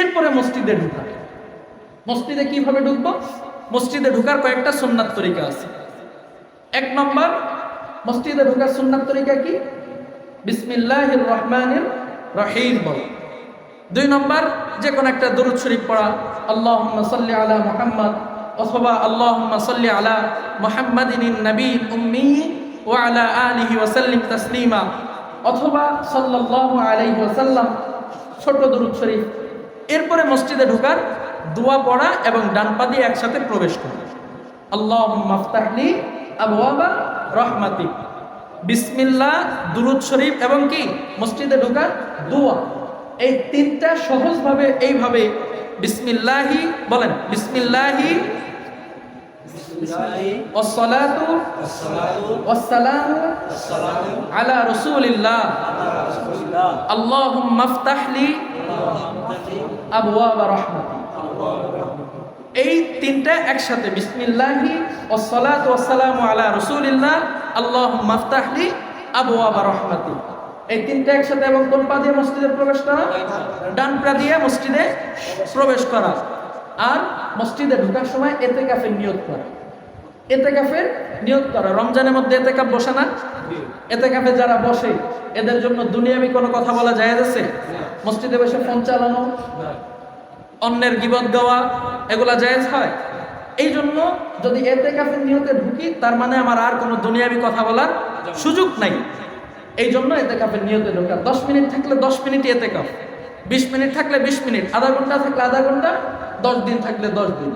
এরপরে মসজিদে ঢুকা। মসজিদে কীভাবে ঢুকবো? মসজিদে ঢুকার কয়েকটা সুন্নাত তরিকা আছে। এক নম্বর, মসজিদে ঢুকার সুন্নাত তরিকা কি? বিসমিল্লাহির রহমানির রহিম বল। দুই নম্বর যে কোনো একটা দরুদ শরীফ পড়া আল্লাহ সাল্লি আলা মুহাম্মদ অথবা আল্লাহ সাল্লি আলা মুহাম্মাদিন নবী উম্মি ওয়া আলা আলিহি ওয়া তসলিমা অথবা সাল্লাল্লাহু আলাইহি ওয়াসাল্লাম ছোট দরুদ শরীফ। এরপরে মসজিদে ঢোকার দোয়া পড়া এবং ডান পা দিয়ে একসাথে প্রবেশ করা। আল্লাহুম্মা আফতাহলি আবওয়াবা রহমাতি বিসমিল্লাহ, দুরুদ শরীফ এবং কি? মসজিদে ঢোকার দোয়া। এই তিনটা সহজভাবে এইভাবে বিসমিল্লাহি বলেন, বিসমিল্লাহি ওয়াসসালাতু ওয়াসসালামু আলা রাসূলিল্লাহ। আল্লাহুম্মা আবওয়াবা রাহমাতিক এই তিনটা একসাথে, বিসমিল্লাহি ওয়াসসালাতু ওয়াসসালামু আলা রাসূলিল্লাহ, আল্লাহুম্মা আফতাহলি আবওয়াবা রাহমাতিক এই তিনটা একসাথে এবং কোন পা দিয়ে মসজিদে প্রবেশ করা? ডান পা দিয়ে মসজিদে প্রবেশ করা। আর মসজিদে ঢোকার সময় এতে কাফের নিয়োগ করা। এতে কাফের নিয়ত করা। রমজানের মধ্যে এতে কাপ বসে না? এতে কাফে যারা বসে, এদের জন্য দুনিয়াবি কোনো কথা বলা যায় আছে? মসজিদে বসে ফোন চালানো, অন্যের গিবত গাওয়া, এগুলা জায়েজ হয়? এই জন্য যদি এতে কাফের নিয়তে ঢুকি, তার মানে আমার আর কোনো দুনিয়াবি কথা বলার সুযোগ নাই। এই জন্য এতে কাফের নিয়তে ঢোকা। দশ মিনিট থাকলে দশ মিনিট এতে কাপ বিশ মিনিট থাকলে বিশ মিনিট। আধা ঘণ্টা থাকলে আধা ঘণ্টা, দশ দিন থাকলে দশ দিন।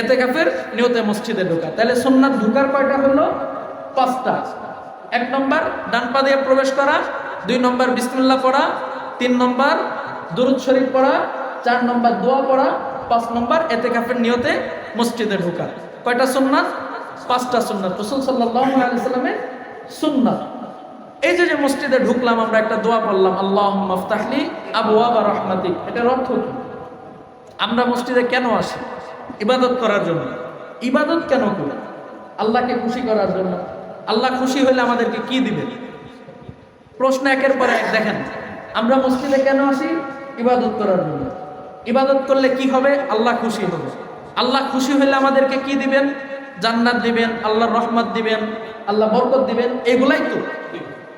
এতে কাফের নিয়তে মসজিদে ঢোকা। তাহলে সোমনাথ ঢুকার কয়টা হলো? পাঁচটা। এক নম্বর, ডান পা দিয়ে প্রবেশ করা। দুই নম্বর বিসমিল্লাহ পড়া। তিন নম্বর, দুরুদ শরীফ পড়া। চার নম্বর, দোয়া পড়া। পাঁচ নম্বর এতে কাফের নিয়তে মসজিদে ঢোকা। কয়টা সোমনাথ পাঁচটা সুন্নাত। রসুল সাল্লাহ সুন্নাত। এই যে যে মসজিদে ঢুকলাম, আমরা একটা দোয়া পড়লাম আল্লাহ মাফতাহলি আবু আবা রহমাতিক। এটার অর্থ কি? আমরা মসজিদে কেন আসি? ইবাদত করার জন্য। ইবাদত কেন করি আল্লাহকে খুশি করার জন্য। আল্লাহ খুশি হলে আমাদেরকে কি দিবেন? প্রশ্ন একের পর এক, দেখেন, আমরা মসজিদে কেন আসি? ইবাদত করার জন্য। ইবাদত করলে কি হবে? আল্লাহ খুশি হবে। আল্লাহ খুশি হলে আমাদেরকে কি দিবেন? জান্নাত দিবেন, আল্লাহর রহমত দিবেন, আল্লাহ বরকত দিবেন, এগুলাই তো।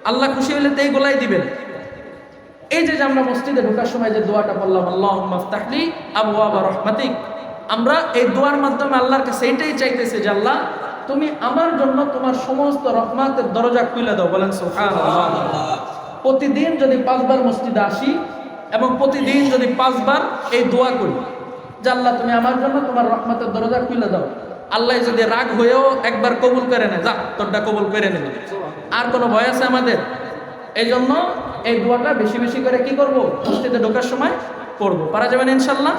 আল্লাহ খুশি হলে তো এইগুলাই দিবেন। এই যে আমরা মসজিদে ঢোকার সময় যে দোয়াটা বললাম আল্লাহ আবু আবা রহমাতিক। আমরা এই দোয়ার মাধ্যমে আল্লাহর কাছে এইটাই চাইতেছি যে আল্লাহ, তুমি আমার জন্য তোমার সমস্ত রহমাতের দরজা খুলে দাও। বলেন প্রতিদিন যদি পাঁচবার মসজিদে আসি এবং প্রতিদিন যদি পাঁচবার এই দোয়া করি, যে আল্লাহ, তুমি আমার জন্য তোমার রহমতের দরজা খুলে দাও। আল্লাহ যদি রাগ হয়েও একবার কবুল করে নেয়, যা, তোরটা কবুল করে নেবে। আর কোনো ভয় আছে আমাদের? এই জন্য এই দোয়াটা বেশি বেশি করে কি করব? মসজিদে ঢোকার সময় করব। পারা যাবেন ইনশাল্লাহ?